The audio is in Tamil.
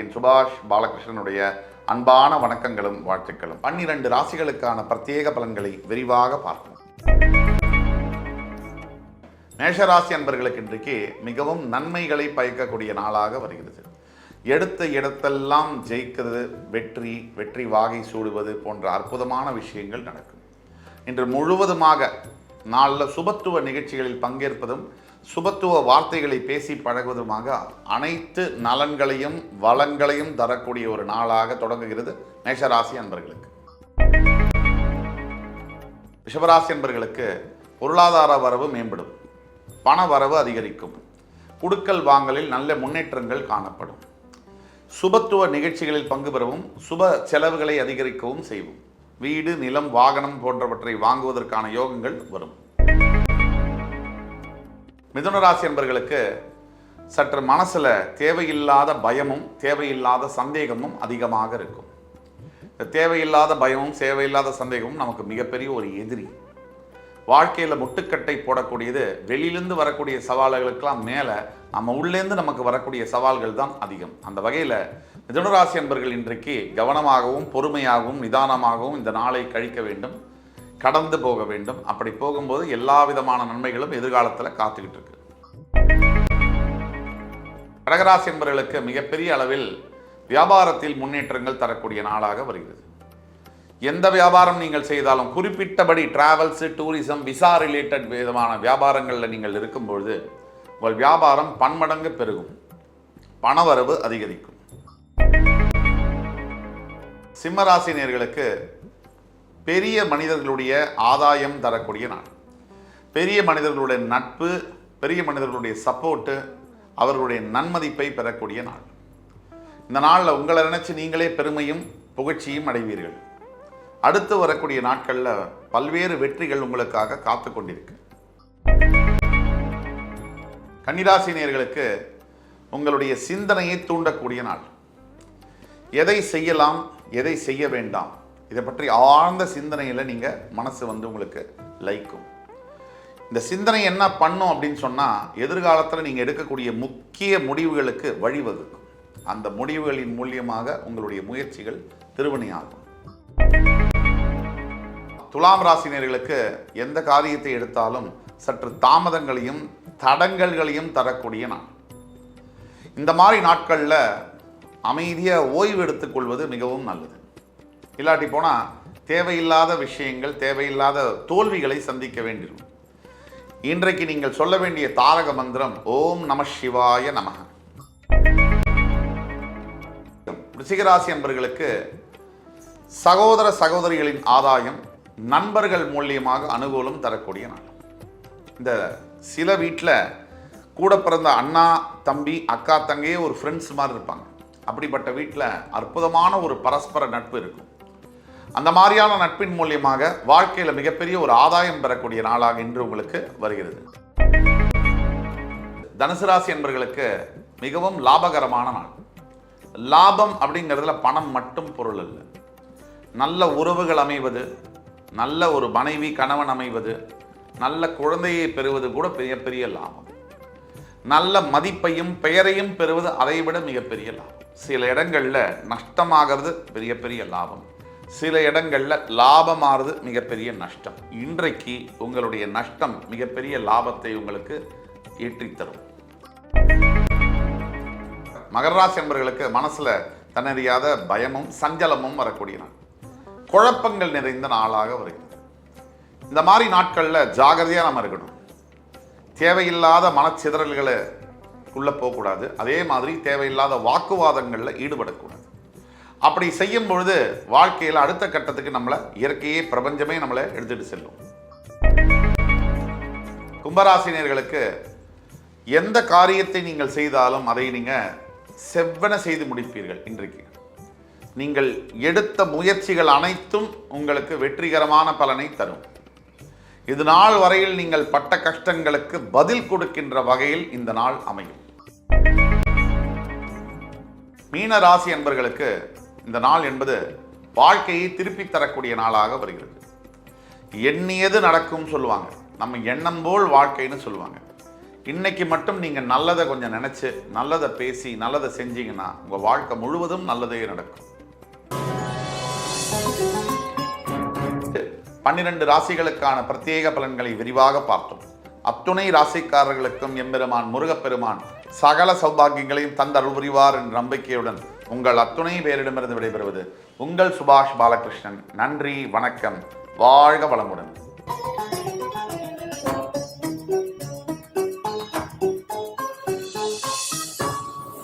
நடிகன் சுபாஷ் பாலகிருஷ்ணனுடைய அன்பான வணக்கங்களும் வாழ்த்துக்களும். பன்னிரண்டு ராசிகளுக்கான பிரத்யேக பலன்களை விரிவாக பார்ப்போம். மேஷராசி அன்பர்களுக்கு இன்றைக்கு மிகவும் நன்மைகளை பயக்கக்கூடிய நாளாக வருகிறது. எடுத்த இடத்தெல்லாம் ஜெயிக்கிறது வெற்றி வெற்றி வாகை சூடுவது போன்ற அற்புதமான விஷயங்கள் நடக்கும். இன்று முழுவதுமாக நாளில் சுபத்துவ நிகழ்ச்சிகளில் பங்கேற்பதும் சுபத்துவ வார்த்தைகளை பேசி பழகுவதுமாக அனைத்து நலன்களையும் வளங்களையும் தரக்கூடிய ஒரு நாளாக தொடங்குகிறது மேஷராசி அன்பர்களுக்கு. ரிஷபராசி அன்பர்களுக்கு பொருளாதார வரவு மேம்படும். பண வரவு அதிகரிக்கும். குடுக்கல் வாங்கலில் நல்ல முன்னேற்றங்கள் காணப்படும். சுபத்துவ நிகழ்ச்சிகளில் பங்கு பெறவும் சுப செலவுகளை அதிகரிக்கவும் செய்வோம் வீடு நிலம் வாகனம் போன்றவற்றை வாங்குவதற்கான யோகங்கள் வரும். மிதுனராசி என்பர்களுக்கு சற்று மனசில் தேவையில்லாத பயமும் தேவையில்லாத சந்தேகமும் அதிகமாக இருக்கும். இந்த தேவையில்லாத பயமும் தேவையில்லாத சந்தேகமும் நமக்கு மிகப்பெரிய ஒரு எதிரி. வாழ்க்கையில் முட்டுக்கட்டை போடக்கூடியது வெளியிலேருந்து வரக்கூடிய சவால்களுக்கெல்லாம் மேலே நம்ம உள்ளேருந்து நமக்கு வரக்கூடிய சவால்கள் தான் அதிகம். அந்த வகையில் மிதுனராசி என்பர்கள் இன்றைக்கு கவனமாகவும் பொறுமையாகவும் நிதானமாகவும் இந்த நாளை கழிக்க வேண்டும். கடந்து போக வேண்டும். அப்படி போகும்போது எல்லா விதமான நன்மைகளும் எதிர்காலத்தில் காத்துக்கிட்டு இருக்கு. கடகராசி என்பவர்களுக்கு மிகப்பெரிய அளவில் வியாபாரத்தில் முன்னேற்றங்கள் தரக்கூடிய நாளாக வருகிறது. எந்த வியாபாரம் நீங்கள் செய்தாலும் குறிப்பிட்டபடி டிராவல்ஸு டூரிசம் விசா ரிலேட்டட் விதமான வியாபாரங்களில் நீங்கள் இருக்கும்பொழுது உங்கள் வியாபாரம் பன்மடங்கு பெருகும். பணவரவு அதிகரிக்கும். சிம்மராசினியர்களுக்கு பெரிய மனிதர்களுடைய ஆதாயம் தரக்கூடிய நாள். பெரிய மனிதர்களுடைய நட்பு பெரிய மனிதர்களுடைய சப்போர்ட்டு அவர்களுடைய நன்மதிப்பை பெறக்கூடிய நாள். இந்த நாளில் உங்களை நினச்சி நீங்களே பெருமையும் புகழ்ச்சியும் அடைவீர்கள். அடுத்து வரக்கூடிய நாட்களில் பல்வேறு வெற்றிகள் உங்களுக்காக காத்து கொண்டிருக்கு. கன்னிராசினியர்களுக்கு உங்களுடைய சிந்தனையை தூண்டக்கூடிய நாள். எதை செய்யலாம் எதை செய்ய வேண்டாம் இதை பற்றி ஆழ்ந்த சிந்தனையில் நீங்கள் மனசு வந்து உங்களுக்கு லைக்கும். இந்த சிந்தனை என்ன பண்ணும் அப்படின்னு சொன்னால் எதிர்காலத்தில் நீங்கள் எடுக்கக்கூடிய முக்கிய முடிவுகளுக்கு வழிவகுக்கும். அந்த முடிவுகளின் மூலியமாக உங்களுடைய முயற்சிகள் திருவினையாகும் துலாம் ராசினியர்களுக்கு எந்த காரியத்தை எடுத்தாலும் சற்று தாமதங்களையும் தடங்கல்களையும் தரக்கூடிய நாள். இந்த மாதிரி நாட்களில் அமைதியாக ஓய்வு எடுத்துக்கொள்வது மிகவும் நல்லது. இல்லாட்டி போனால் தேவையில்லாத விஷயங்கள் தேவையில்லாத தோல்விகளை சந்திக்க வேண்டியிருக்கும். இன்றைக்கு நீங்கள் சொல்ல வேண்டிய தாரக மந்திரம் ஓம் நம சிவாய நமக ரிஷிகராசி என்பர்களுக்கு சகோதர சகோதரிகளின் ஆதாயம் நண்பர்கள் மூலியமாக அனுகூலம் தரக்கூடிய நாள். இந்த சில வீட்டில் கூட பிறந்த அண்ணா தம்பி அக்கா தங்கையே ஒரு ஃப்ரெண்ட்ஸ் மாதிரி இருப்பாங்க. அப்படிப்பட்ட வீட்டில் அற்புதமான ஒரு பரஸ்பர நட்பு இருக்கும். அந்த மாதிரியான நட்பின் மூலியமாக வாழ்க்கையில் மிகப்பெரிய ஒரு ஆதாயம் பெறக்கூடிய நாளாக இன்று உங்களுக்கு வருகிறது. தனுசு ராசி என்பர்களுக்கு மிகவும் லாபகரமான நாள். லாபம் அப்படிங்கிறதுல பணம் மட்டும் பொருள் அல்ல நல்ல உறவுகள் அமைவது நல்ல ஒரு மனைவி கணவன் அமைவது நல்ல குழந்தையை பெறுவது கூட பெரிய பெரிய லாபம். நல்ல மதிப்பையும் பெயரையும் பெறுவது அதைவிட மிகப்பெரிய லாபம். சில இடங்களில் நஷ்டமாகிறது பெரிய பெரிய லாபம். சில இடங்களில் லாபமாகிறது மிகப்பெரிய நஷ்டம். இன்றைக்கு உங்களுடைய நஷ்டம் மிகப்பெரிய லாபத்தை உங்களுக்கு ஏற்றித்தரும். மகராசி என்பர்களுக்கு என்பவர்களுக்கு மனசில் தன்னறியாத பயமும் சஞ்சலமும் வரக்கூடிய நாள் குழப்பங்கள் நிறைந்த நாளாக வருகிறது. இந்த மாதிரி நாட்களில் ஜாகிரதையாக நம்ம இருக்கணும். தேவையில்லாத மனச்சிதறல்களை உள்ள போகக்கூடாது. அதே மாதிரி தேவையில்லாத வாக்குவாதங்களில் ஈடுபடக்கூடாது. அப்படி செய்யும் பொழுது வாழ்க்கையில் அடுத்த கட்டத்துக்கு நம்மளை இயற்கையே பிரபஞ்சமே நம்மளை எடுத்துட்டு செல்லும். கும்பராசினியர்களுக்கு எந்த காரியத்தை நீங்கள் செய்தாலும் அதை நீங்கள் செவ்வன செய்து முடிப்பீர்கள் இன்றைக்கு. நீங்கள் எடுத்த முயற்சிகள் அனைத்தும் உங்களுக்கு வெற்றிகரமான பலனை தரும். இது நாள் வரையில் நீங்கள் பட்ட கஷ்டங்களுக்கு பதில் கொடுக்கின்ற வகையில் இந்த நாள் அமையும். மீன ராசி என்பர்களுக்கு இந்த நாள் என்பது வாழ்க்கையை திருப்பி தரக்கூடிய நாளாக வருகிறது. எண்ணியது நடக்கும் சொல்லுவாங்க. நம்ம எண்ணம் போல் வாழ்க்கைன்னு சொல்லுவாங்க. இன்னைக்கு மட்டும் நீங்கள் நல்லதை கொஞ்சம் நினச்சி நல்லதை பேசி நல்லதை செஞ்சீங்கன்னா உங்கள் வாழ்க்கை முழுவதும் நல்லதே நடக்கும். பன்னிரண்டு ராசிகளுக்கான பிரத்யேக பலன்களை விரிவாக பார்த்தோம். அத்துணை ராசிக்காரர்களுக்கும் எம்பெருமான் முருகப்பெருமான் சகல சௌபாகியங்களையும் தந்தருள் புரிவார் என்ற நம்பிக்கையுடன் உங்கள் அத்துணை பேரிடமிருந்து விடைபெறுவது உங்கள் சுபாஷ் பாலகிருஷ்ணன். நன்றி வணக்கம். வாழ்க வளமுடன்.